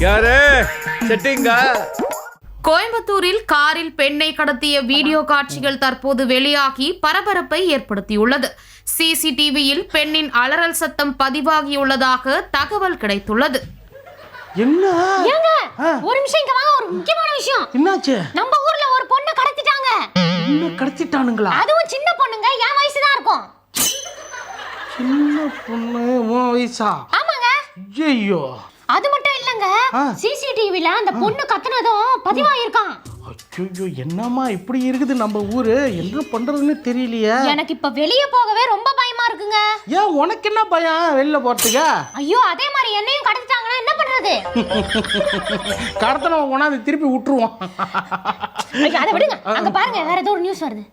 யாரு? செட்டிங்கா? கோயம்புத்தூரில் காரில் பெண்ணை கடத்திய வீடியோ காட்சிகள் தற்போது வெளியாகி பரபரப்பை ஏற்படுத்தியுள்ளது. சிசிடிவியில் பெண்ணின் அலறல் சத்தம் பதிவாகியுள்ளதாக தகவல் கிடைத்துள்ளது. என்ன? ஏங்க ஆ. ஒரு நிமிஷம் இங்க வாங்க ஒரு முக்கியமான விஷயம். என்னாச்சு? நம்ம ஊர்ல ஒரு பொண்ணு கடத்திட்டாங்க. இன்னும் கடத்திட்டானுங்களா? அதுவும் சின்ன பொண்ணுங்க என் வயசு தான் இருக்கும். சின்ன பொண்ணு உன் வயசா? ஆமாங்க. ஐயோ அது மட்டும் இல்லங்க. சிசிடிவில அந்த பொண்ணு கத்துனதும் பதிவாயிருக்கான். ஐயோ என்னம்மா இப்படி இருக்குது நம்ம ஊரு? என்ன பண்றதுன்னு தெரியலையே. எனக்கு இப்ப வெளிய போகவே ரொம்ப பயமா இருக்குங்க. ஏன் உனக்கு என்ன பயம் வெளில போறதுக்கு? ஐயோ அதே மாதிரி என்னையும் கடத்திட்டாங்கன்னா என்ன பண்றது? கடத்தன கொண்டாந்து திருப்பி விட்டுருவோம். அதை விடுங்க. அங்க பாருங்க வேற ஏதோ ஒரு நியூஸ் வருது.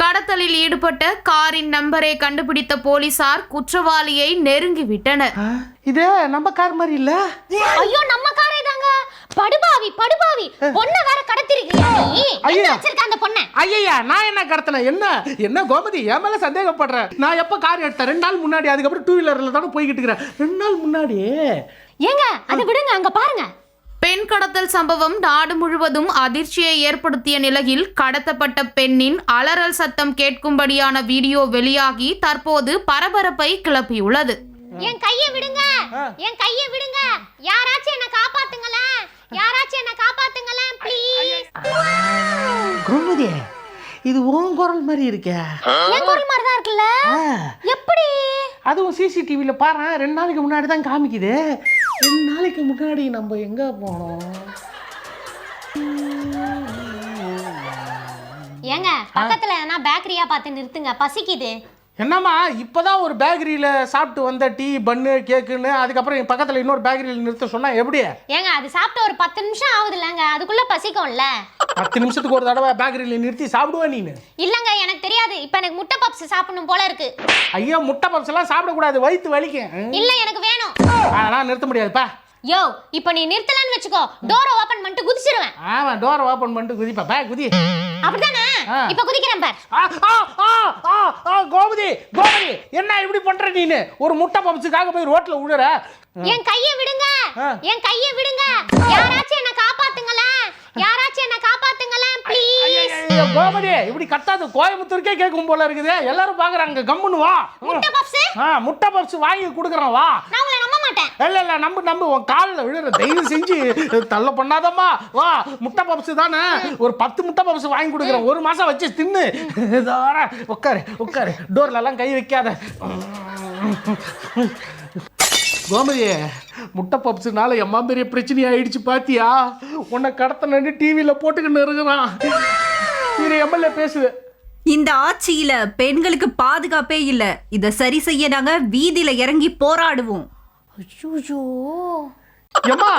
கடத்தலில் ஈடுபட்ட காரின் நம்பரை கண்டுபிடித்த போலீசார் குற்றவாளியை நெருங்கிவிட்டனர். இதே நம்ம கார் மாதிரி இல்ல? ஐயோ நம்ம காரே தாங்க. படுபாவி படுபாவி. பொண்ணை வேற கடத்திருக்கியா நீ? ஐயா. வச்சிருக்க அந்த பொண்ணை? ஐயா நான் என்ன கடத்தினேன் என்ன? என்ன கோமதி என் மேல சந்தேகப்படுறேன் நான் எப்ப கார் எடுத்தேன்? ரெண்டு நாள் முன்னாடி அதுக்கப்புறம் டூ வீலர்ல தானே போய்கிட்டு இருக்கிறேன். ரெண்டு நாள் முன்னாடி ஏங்க அதை விடுங்க அங்க பாருங்க. பெண் கடத்தல் சம்பவம் நாடு முழுவதும் அதிர்ச்சியை ஏற்படுத்திய நிலையில் கடத்தப்பட்ட பெண்ணின் அலறல் சத்தம் கேட்கும்படியான வீடியோ வெளியாகி தற்போது பரபரப்பை கிளப்பியுள்ளது. என் கையை விடுங்க. என் கையை விடுங்க. யாராச்சும் என்ன காப்பாத்துங்களேன். யாராச்சும் என்ன காப்பாத்துங்களேன் ப்ளீஸ் கோமதி இது உன் குரல் மாதிரி இருக்கே. என் குரல் மாதிரி தான் இருக்குல்ல எப்படி? அதுவும் சிசிடிவியில் பாரு ரெண்டு நாளைக்கு முன்னாடி தான் காமிக்குது. ரெண்டு நாளைக்கு முன்னாடி நம்ம எங்க போனோம்? ஏங்க பக்கத்துல எதனா பேக்கரியா பார்த்து நிறுத்துங்க. பசிக்குது. என்னம்மா இப்போதான் ஒரு பேக்கரியில் சாப்பிட்டு வந்த டீ பன்னு கேக்குன்னு அதுக்கப்புறம் என் பக்கத்தில் இன்னொரு பேக்கரியில் நிறுத்த சொன்னா எப்படி? ஏங்க அது சாப்பிட்டு ஒரு பத்து நிமிஷம் ஆகுது இல்லைங்க அதுக்குள்ள பசிக்கும்ல. பத்து நிமிஷத்துக்கு ஒரு தடவை பேக்கரியில் நிறுத்தி சாப்பிடுவா நீனு? இல்லங்க எனக்கு தெரியாது. இப்ப எனக்கு முட்டை பப்ஸ் சாப்பிடணும் போல இருக்கு. ஐயோ முட்டை பப்ஸ் எல்லாம் சாப்பிடக்கூடாது. வயிற்று வலிக்கும். இல்ல எனக்கு அதெல்லாம் நிறுத்த முடியாதுப்பா. யோ இப்போ நீ நிறுத்தலன்னு வச்சுக்கோ டோரை ஓபன் பண்ணிட்டு குதிச்சிருவேன். ஆமாம் டோரை ஓப்பன் பண்ணிட்டு குதிப்பா பா குதி. அப்படிதானே. இப்ப குதிக்கிறேன் பார். கோமதி கோமதி என்ன இப்படி பண்ற நீனு? ஒரு முட்டை பப்ஸுக்காக போய் ரோட்ல விழுற என் கையை விடுங்க. என் கையை விடுங்க. யாராச்சும் என்ன காப்பாத்துங்களேன். யாராச்சும் என்ன காப்பாத்துங்களேன் ப்ளீஸ் கோமதி இப்படி கத்தாது கோயம்புத்தூருக்கே கேட்கும் போல இருக்குது. எல்லாரும் பாக்குறாங்க கம்முன்னு வா. முட்டை பப்ஸ் முட்டை பப்ஸ் வாங்கி கொடுக்குறேன் வா. நான் மாட்டேன். இல்ல இல்ல நம்பு நம்பு. உன் காலில் விழுற தயவு செஞ்சு தள்ள பண்ணாதம்மா. வா முட்டை பப்ஸ் தானே? ஒரு பத்து முட்டை பப்ஸ் வாங்கி கொடுக்குறேன். ஒரு மாசம் வச்சு தின்னு. இதோட உட்காரு உட்காரு. டோர்ல எல்லாம் கை வைக்காத. கோமதி முட்டை பப்ஸ்னால எம்மா பெரிய பிரச்சனை ஆயிடுச்சு பாத்தியா? உன்னை கடத்தனு டிவியில் போட்டுக்கின்னு இருக்கிறான் இது எம்எல்ஏ பேசுது. இந்த ஆட்சியில பெண்களுக்கு பாதுகாப்பே இல்ல. இத சரி செய்ய நாங்க வீதியில இறங்கி போராடுவோம். ஐயோ ஏம்மா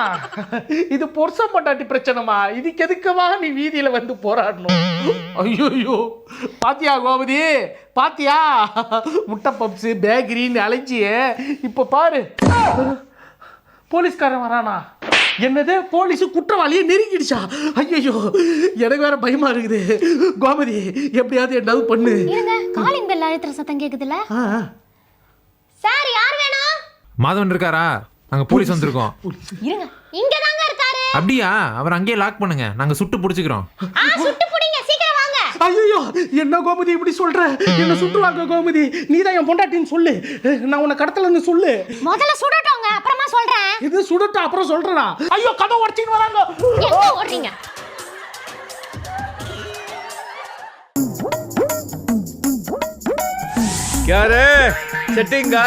இது பொருசம் பொண்டாட்டி பிரச்சனைமா இதுக்கு எதுக்குமா நீ வீதியில வந்து போராடணும்? ஐயோ பாத்தியா கோமதி பாத்தியா? முட்டை பப்ஸு பேக்கரின்னு அலைஞ்சியே. இப்போ பாரு. போலீஸ்காரன் வரானா? என்னது? போலீஸ் குற்றவாளியை நெருங்கிடுச்சா? ஐயோ எனக்கு வேற பயமா இருக்குது. கோமதி எப்படியாவது என்னது பண்ணு. காலிங் பெல் அழுத்துற சத்தம் கேக்குதுல ஆ, ஆ. சார் யார் வேணும் மாதவன் இருக்காரா? நாங்க போலீஸ் வந்திருக்கோம். இருங்க. இங்க தாங்க இருக்காரு. அப்படியா? அவர் அங்கேயே லாக் பண்ணுங்க. நாங்க சுட்டு பிடிச்சிக்கிறோம். ஆ சுட்டு புடிங்க. சீக்கிரம் வாங்க. ஐயோ என்ன கோமதி இப்படி சொல்ற? என்ன சுற்றுவாங்க கோமதி? நீ தான் என் பொண்டாட்டின்னு சொல்லு. நான் உன்னை கடத்தலன்னு சொல்லு. முதல்ல சுடட்டோங்க. அப்புறமா சொல்றேன். இது சுடட்டு அப்புறம் சொல்றேனா? ஐயோ கதை உடச்சின்னு வராங்க. எங்க ஓடுறீங்க? யாரு? செட்டிங்கா